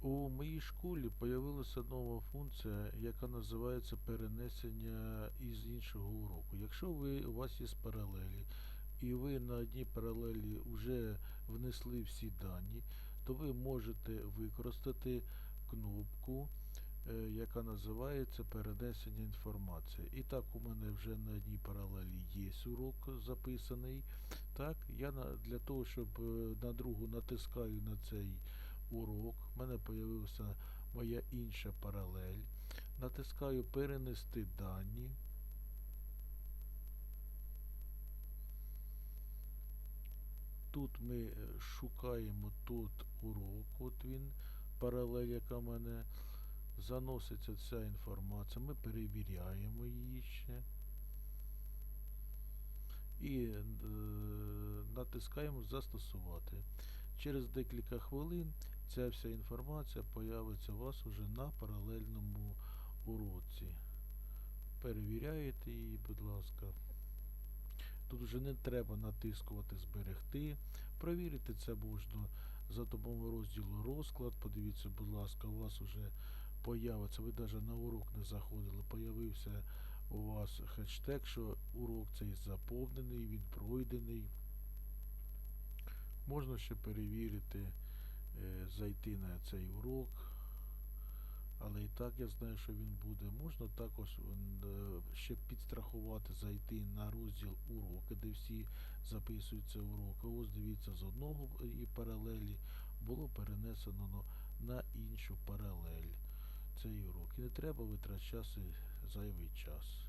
У моїй школі з'явилася нова функція, яка називається перенесення із іншого уроку. Якщо ви, у вас є паралелі, і ви на одній паралелі вже внесли всі дані, то ви можете використати кнопку, е, яка називається перенесення інформації. І так, у мене вже на одній паралелі є урок записаний. Так, я для того, щоб е, на другу натискаю на цей урок, в мене з'явилася моя інша паралель. Натискаю перенести дані. Тут ми е, шукаємо тут урок, от він, паралель, яка в мене. Заноситься ця інформація, ми перевіряємо її ще. І е, натискаємо застосувати. Через декілька хвилин ця вся інформація появиться у вас уже на паралельному уроці. Перевіряєте її, будь ласка. Тут вже не треба натискувати зберегти. Провірити це можна за допомогою розділу розклад. Подивіться, будь ласка, у вас вже появиться, ви навіть на урок не заходили, появився у вас хештег, що урок цей заповнений, він пройдений. Можна ще перевірити, зайти на цей урок. Але і так я знаю, що він буде. Можна також е, ще підстрахувати, зайти на розділ уроки, де всі записуються уроки. Ось дивіться, з одного і паралелі було перенесено на іншу паралель цей урок. І не треба витрачати зайвий час.